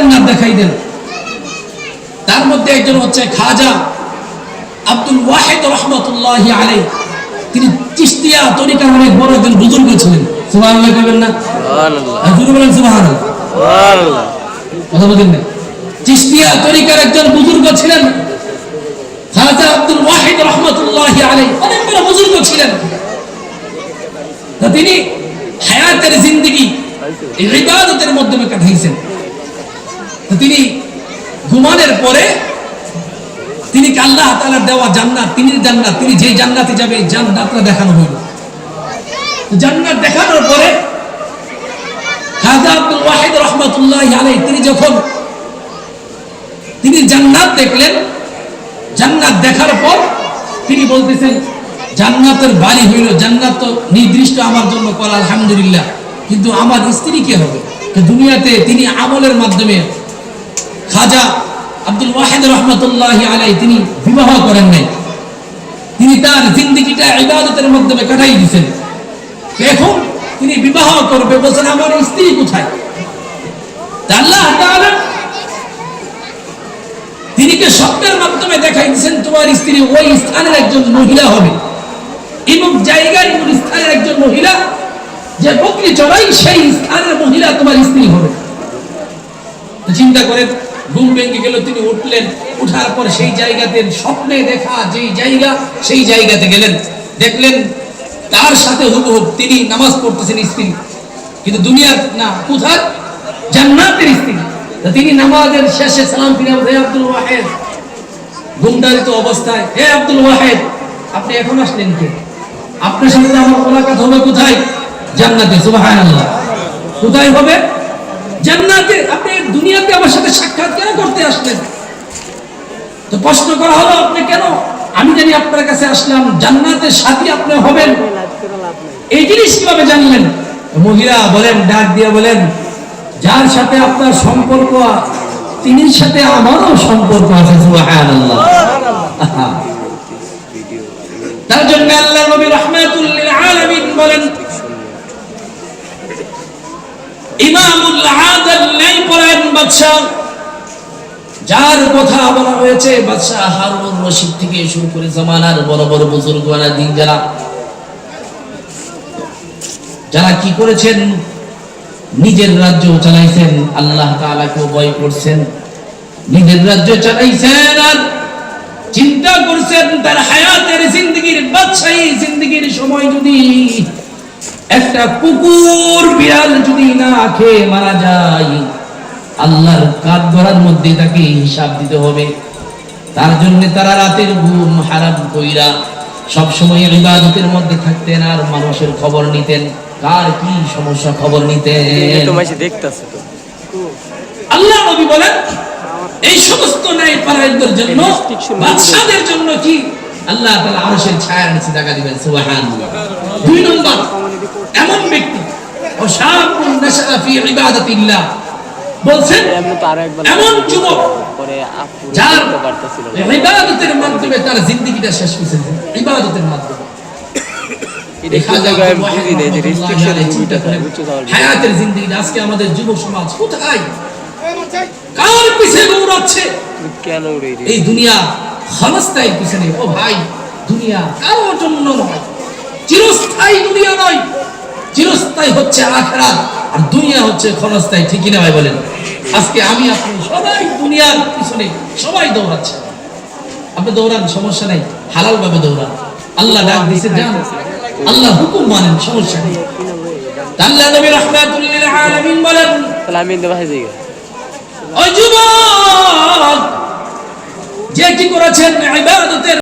জান্নাত দেখাই দেন। তার মধ্যে একজন হচ্ছে খাজা আব্দুল ওয়াহিদ রহমতুল্লাহ আলাই তিনি চিস্তিয়া তরিকার অনেক বড় একজন বুজুর্গ ছিলেন। কইবেন না? বলেন সুবহানাল্লাহ। কথা বলেন না। চিস্তিয়া তরিকার একজন বুজুর্গ ছিলেন। খাজা আব্দুল ওয়াহিদ রহমতুল্লাহ আলাই অনেক বড় বুজুর্গ ছিলেন। তিনি হায়াতের জিন্দগি ইবাদতের মাধ্যমে কাটাইছেন তো তিনি ঘুমানোর পরে তিনি আল্লাহ তাআলার দেওয়া জান্নাত, তিনি জান্নাত, তিনি যেই জান্নাতে যাবে জান্নাতটা দেখানো হইল। জান্নাত দেখানোর পরে ওয়াহিদ রহমতুল্লাহ আলাই তিনি যখন তিনি জান্নাত দেখলেন, জান্নাত দেখার পর তিনি বলতেছেন, জান্নাতের বাড়ি হইল, জান্নাত তো নির্দিষ্ট আমার জন্য করা, আলহামদুলিল্লাহ। কিন্তু আমার স্ত্রী কে হবে? দুনিয়াতে তিনি আমলের মাধ্যমে খাজা আব্দুল ওয়াহিদ রহমতুল্লাহ আলাই তিনি বিবাহ করেন নাই। তিনি তার জিন্দিগিটা ইবাদতের মাধ্যমে কাটাই দিয়েছেন। তো এখন তিনি বিবাহ করবে বলছেন, আমার স্ত্রী কোথায়? তিনিকে স্বপ্নের মাধ্যমে দেখাই তোমার স্ত্রী ওই স্থানের একজন মহিলা হবে। এবং জায়গার এমন স্থানের একজন মহিলা, যে বকরি চড়াই সেই স্থানের মহিলা তোমার স্ত্রী হবে। চিন্তা করেন ঘুম ভেঙে গেল, তিনি উঠলেন। উঠার পর সেই জায়গাতে স্বপ্নে দেখা যেই জায়গা, সেই জায়গাতে গেলেন। দেখলেন তার সাথে তিনি নামাজ পড়তেছেন স্ত্রী। কিন্তু দুনিয়ার, না, কোথায়? জান্নাতের স্ত্রী। তিনি নামাজের শেষে সালাম ফিরে হে আব্দুল ওয়াহেদ। ঘুমদারিত অবস্থায়, হে আব্দুল ওয়াহেদ, আপনি এখন আসলেন কে? আপনার সাথে আমার মোলাকাত হবে কোথায়? জান্নাতে, সুবহানাল্লাহ। কোথায় হবে? জান্নাতে। আপনি দুনিয়াতে আমার সাথে সাক্ষাৎ কেন করতে আসলেন তো প্রশ্ন করা হলো, আপনি কেন? আমি জানি আপনার কাছে আসলাম জান্নাতের সাথী আপনি হবেন। এই জিনিস কীভাবে জানলেন? মহিলা বলেন, ডাক দিয়ে বলেন, যার সাথে আপনার সম্পর্ক তিনি সাথে আমারও সম্পর্ক আছে তার জন্য আল্লাহ নবী রাহমাতুল লিল আলামিন বলেন, ইমামুল আদল নাই পড়েন বাদশা যার কথা বলা হয়েছে, বাদশাহ হারুন রশিদ থেকে শুরু করে জামানার বড় বড় বুজুর্গরা দিন যারা যারা কি করেছেন? নিজের রাজ্য চালাইছেন, আল্লাহ তাআলাকে ভয় করছেন। নিজের রাজ্য চালাইছেন আর চিন্তা করছেন, তার হায়াতের জিন্দগির, বাদশাহী জিন্দগির সময় যদি একটা কুকুর বিড়াল যদি না খেয়ে মারা যায় আল্লাহর কাঠ ধরার মধ্যে তাকে হিসাব দিতে হবে। তার জন্য তারা রাতের ঘুম হারাম কইরা সবসময় ইবাদতের মধ্যে থাকতেন আর মানুষের খবর নিতেন। কার কি সমস্যা খবর নিতেন? তো আল্লাহ নবী বলেন এই সমস্ত ন্যায় পারায়ণদের জন্য বাদশাদের জন্য কি? আল্লাহ তাআলা আরশের ছায়ার নিচে জায়গা দিবেন সুবহানাল্লাহ। দুই নম্বর এমন ব্যক্তি ও শাবুন নাশা ফি ইবাদাতিল্লাহ। বলছেন এমনি যুবক যার। ইবাদতের মাধ্যমে তার জিন্দেগিটা শেষ করেছে ইবাদতের মাধ্যমে। হায়াতের জিন্দেগি আজকে আমাদের যুব সমাজ কোথায়? কার পিছে দৌড়াচ্ছে? এই দুনিয়া ক্ষণস্থায়ী পিছনে। ও ভাই দুনিয়া কারোর জন্য নয়। চিরস্থায়ী দুনিয়া নয়। চিরস্থায়ী হচ্ছে আখেরাত। আর দুনিয়া হচ্ছে ক্ষণস্থায়ী ঠিকই না ভাই বলেন? আজকে আমি আপনি সবাই দুনিয়ার পিছনে সবাই দৌড়াচ্ছে। আপনি দৌড়ান সমস্যা নাই হালাল ভাবে দৌড়ান। আল্লাহ ডাক দিছে যান। আল্লাহ হুকুম মানেন সমস্যা নেই। আল্লাহ নবী রাহমাতুল লিল আলামিন বলেন তাহলে আমি ইন্দু ভাই যাই। ওই যুবক যে কি করেছেন? ইবাদতের